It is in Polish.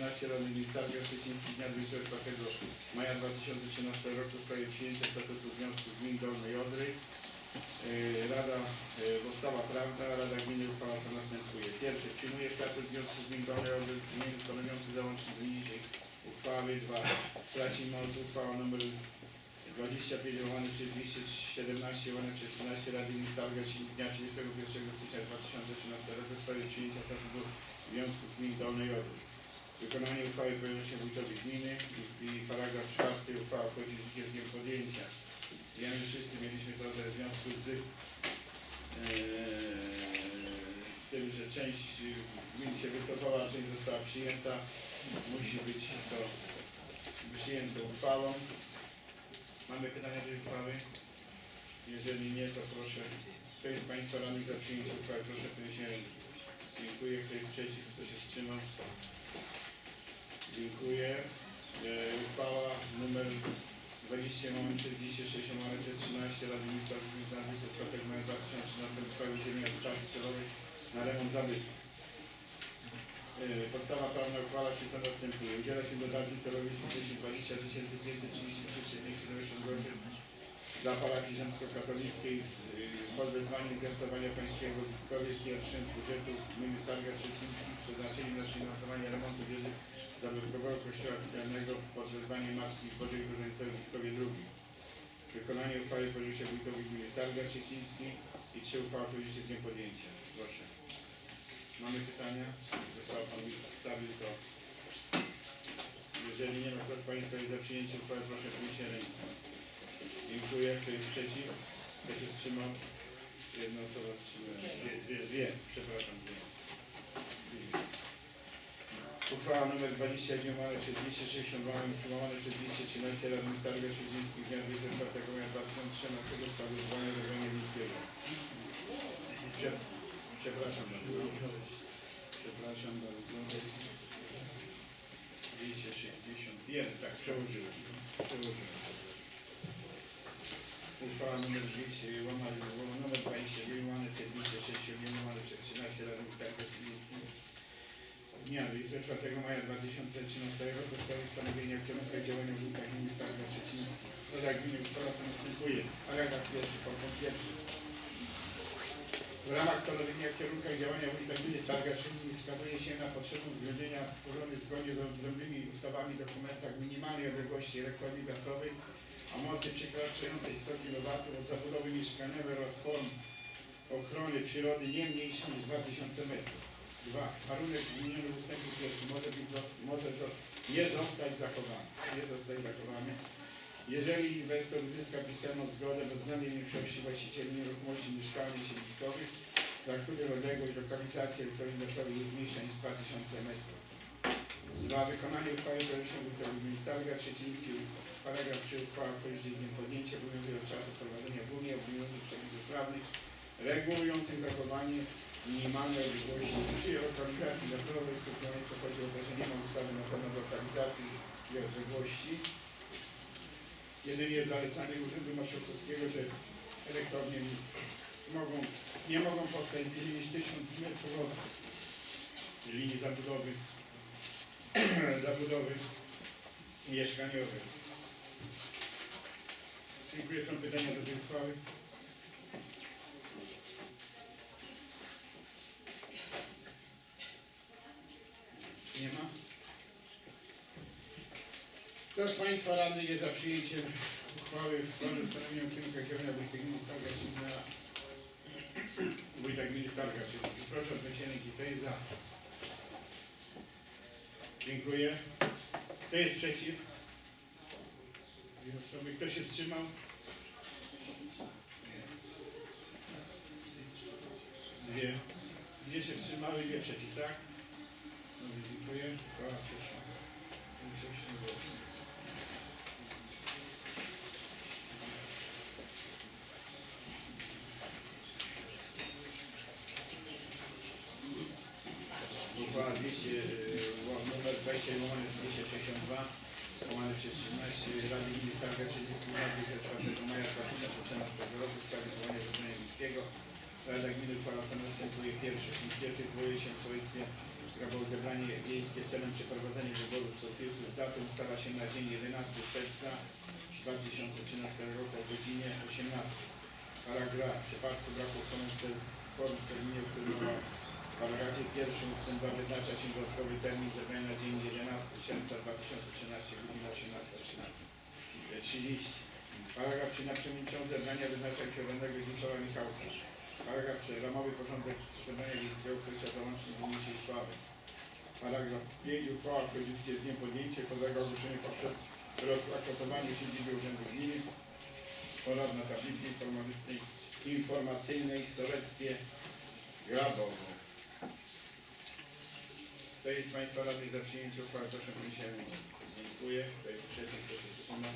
13 Rady Ministarstwa Szczecińskich dnia 24 maja 2013 roku w sprawie przyjęcia statutu Związku Gmin Dolnej Odry. Rada, została prawda, Rada Gminy uchwała co następuje. Pierwsze, przyjmuje statut Związku Gmin Dolnej Odry w brzmieniu stanowiący załącznik niniejszej uchwały. Dwa, traci moc uchwała nr 25 łamane przez 217 łamane przez 13 Rady Ministarstwa z dnia 31 stycznia 2013 roku w sprawie przyjęcia statutu Związku Gmin Dolnej Odry. Wykonanie uchwały powierza się wójtowi gminy i, i paragraf czwarty uchwała wchodzi w z dniem podjęcia. Wiemy wszyscy mieliśmy trochę w związku z, eee, z tym, że część gmin się wycofała, część została przyjęta. Musi być to przyjęte uchwałą. Mamy pytania do uchwały? Jeżeli nie, to proszę. Kto jest Państwa radnych za przyjęciem uchwały? Proszę podnieść rękę. Dziękuję. Kto jest przeciw? Kto się wstrzymał? Dziękuję. E, uchwała numer 20 moment 36 moment 13 Rady Ministra Gminnych z 4 maja 2013 w sprawie udzielenia czasów celowych na remont zabytków. E, Podstawa prawna uchwala się co następuje. Udziela się dotacji celowej w wysokości 20 533 70 groszy dla parafii rzymskokatolickiej y, pod wezwaniem zwiastowania pańskiego Witkowie pierwszym z budżetu gminy Starga Szczecińskich przeznaczeni na finansowanie remontu wieży zabytkowego kościoła filialnego pod wezwaniem Matki Bożej Różańcowej w Witkowie II. Wykonanie uchwały powierza się wójtowi gminy Starga Szczecińskiej i trzy uchwały powierza się z dniem podjęcia. Proszę. Mamy pytania? Został Pan przedstawił to. Jeżeli nie ma kto z Państwa jest za przyjęciem uchwały, proszę podnieść rękę. Dziękuję. Kto jest przeciw? Kto się wstrzymał? Jedna osoba wstrzymała. Dwie, dwie, dwie. przepraszam. Dwie. Uchwała nr 29 łamane przez 262 przyjmowane przez 213 Rady Starego Siedzińskich dnia 24 maja 2013 w sprawie zwołania do miejskiego. Prze, przepraszam bardzo. Przepraszam bardzo. 261, tak, przełożyłem. Przełożyłem. Uchwała nr 200 łamane 4 maja 2013 roku w sprawie ustanowienia kierunka działania w Łukach tak, Gminy Starego Szczecin Rada Gminy Ustawa następuje paragraf pierwszy, punkt pierwszy. W ramach stanowienia kierunka działania Wójta Gminy Targa Szymni wskazuje się na potrzebę uwzględnienia w tworzonych zgodnie z odrębnymi ustawami dokumentach minimalnej odległości elektrowni wiatrowej o mocy przekraczającej 100 kW od zabudowy mieszkaniowej oraz form ochrony przyrody nie mniejszym niż 2000 m. Dwa. Warunek wymieniony w ustępie pierwszym może, być, może to nie zostać zachowany. Nie zostać zachowany. Jeżeli inwestor uzyska pisemną zgodę bezwzględnej większości właścicieli nieruchomości mieszkalnych i siedliskowych, dla których odległość lokalizacji elektrowni wiatrowej jest mniejsza niż 2000 metrów. Dwa. Wykonanie uchwały wójtowi gminy Starga Szczeciński. Paragraf 3 uchwała dniem podjęcia obowiązuje od czasu prowadzenia w Unii obowiązujących przepisów prawnych regulujących zachowanie minimalnej odległości przy lokalizacji wiatrowej, skupionej co chodzi o to, że nie ma ustawy na temat lokalizacji i odległości. Jedynie zalecanie Urzędu Marszałkowskiego, że elektrownie mogą, nie mogą powstać bliżej niż 1000 metrów od linii zabudowy, zabudowy mieszkaniowej. Dziękuję. Są pytania do tej uchwały? Kto z Państwa radnych jest za przyjęciem uchwały w sprawie ustanowienia kierunka kierowania Wójta Gminy Starga Szybna Wójta Gminy Starga Szybna. Proszę o podniesienie ręki. Kto jest za? Dziękuję. Kto jest przeciw? Dwie osoby. Kto się wstrzymał? Dwie. Dwie się wstrzymały, dwie przeciw, tak? Dobrze, dziękuję. Uchwała przeszła. Większością głosów. Uchwała 200, y, ła- numer 20 łamane 262 łamane przez 13 Rady Gminy Starga 30 dnia 24 maja 2013 roku w sprawie zwołania Zrzeszenia Miejskiego. Rada Gminy uchwała co następuje pierwsze. Punkt pierwszy zwołuje się w sołectwie było zebranie wiejskie celem przeprowadzenia wyborów sołtysów. Datą ustala się na dzień 11 czerwca 2013 roku o godzinie 18. Paragraf. W przypadku braku form w terminie, który mowa w paragrafie pierwszym. 2 wyznacza się dodatkowy termin zebrania na dzień 11 czerwca 2013 godzina 18.30. 30. Paragraf 3 na przewodniczącego zebrania wyznacza księżonego Zdzisława Michałka. Paragraf 3. Ramowy porządek zebrania wiejskiego określa załącznik do niniejszej uchwały. Paragraf 5. Uchwała w z dniem podjęcia podlega ogłoszeniu poprzez rozakotowaniu siedziby Urzędu Gminy oraz na tablicy informacyjnej, w sołectwie Grabowo. Kto jest z Państwa radnych za przyjęciem uchwały? Proszę podnieść rękę. Dziękuję. Kto jest przeciw? Kto się wstrzymał?